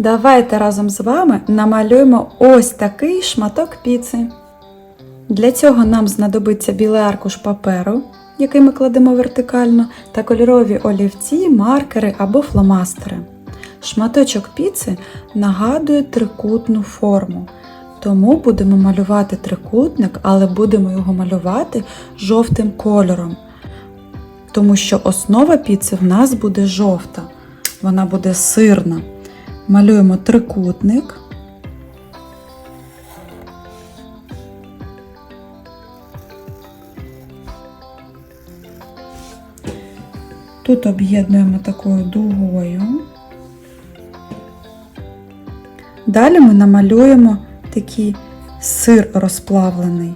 Давайте разом з вами намалюємо ось такий шматок піци. Для цього нам знадобиться білий аркуш паперу, який ми кладемо вертикально, та кольорові олівці, маркери або фломастери. Шматочок піци нагадує трикутну форму. Тому будемо малювати трикутник, але будемо його малювати жовтим кольором. Тому що основа піци в нас буде жовта, вона буде сирна. Малюємо трикутник. Тут об'єднуємо такою дугою. Далі ми намалюємо такий сир розплавлений.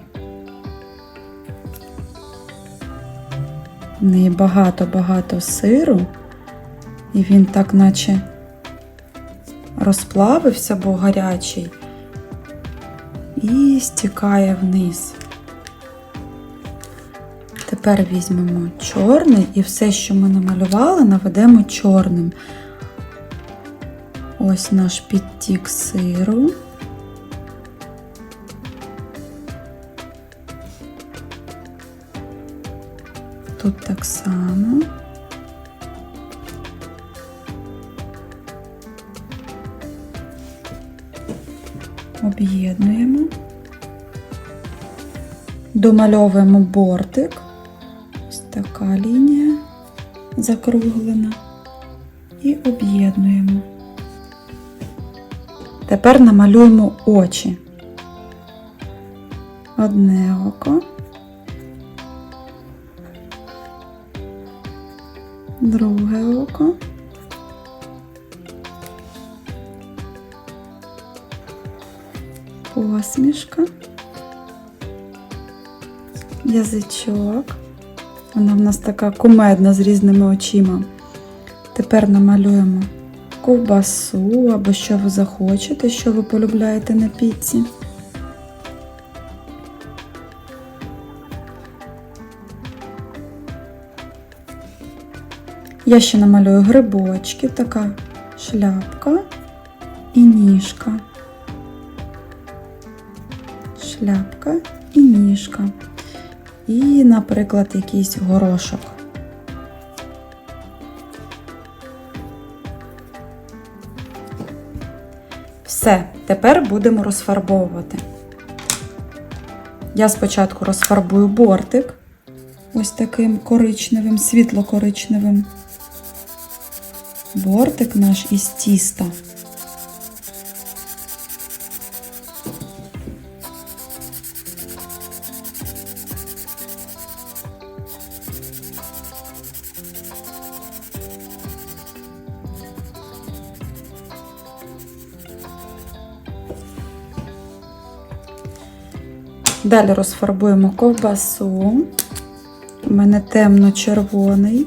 В неї багато-багато сиру, і він так наче розплавився, бо гарячий, і стікає вниз. Тепер візьмемо чорний і все, що ми намалювали, наведемо чорним. Ось наш підтік сиру. Тут так само. Об'єднуємо, домальовуємо бортик. Ось така лінія закруглена. І об'єднуємо. Тепер намалюємо очі. Одне око. Друге око. Посмішка. Язичок. Вона в нас така кумедна з різними очима. Тепер намалюємо ковбасу або що ви захочете, що ви полюбляєте на піці. Я ще намалюю грибочки, така шляпка і ніжка. Шляпка і ніжка. І, наприклад, якийсь горошок. Все, тепер будемо розфарбовувати. Я спочатку розфарбую бортик ось таким коричневим, світло-коричневим. Бортик наш із тіста. Далі розфарбуємо ковбасу. У мене темно-червоний.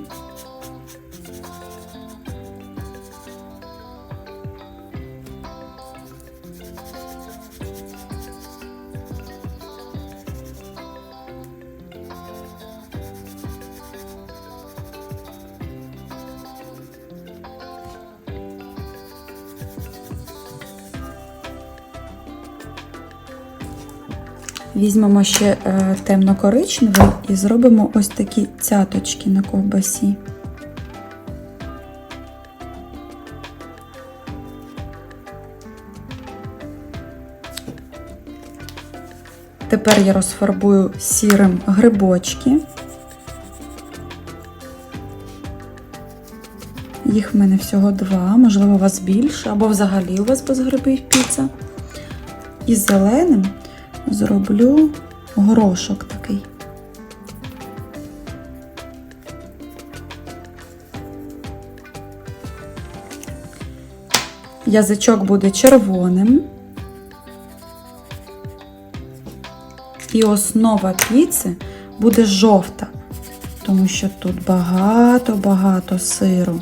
Візьмемо ще е, темно-коричневий і зробимо ось такі цяточки на ковбасі. Тепер я розфарбую сірим грибочки. Їх в мене всього два, можливо, у вас більше, або взагалі у вас без грибів піца. І зеленим зроблю горошок такий. Язичок буде червоним. І основа піци буде жовта, тому що тут багато-багато сиру.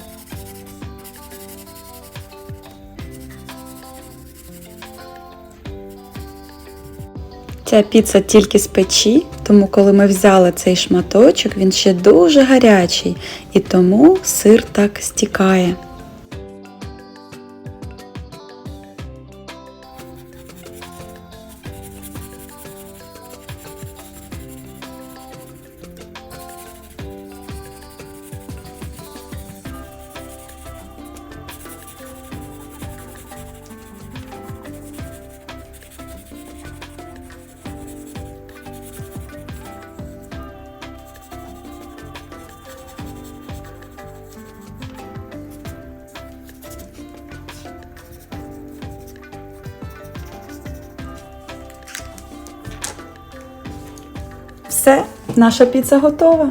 Ця піца тільки з печі, тому коли ми взяли цей шматочок, він ще дуже гарячий, і тому сир так стікає. Все, наша піца готова.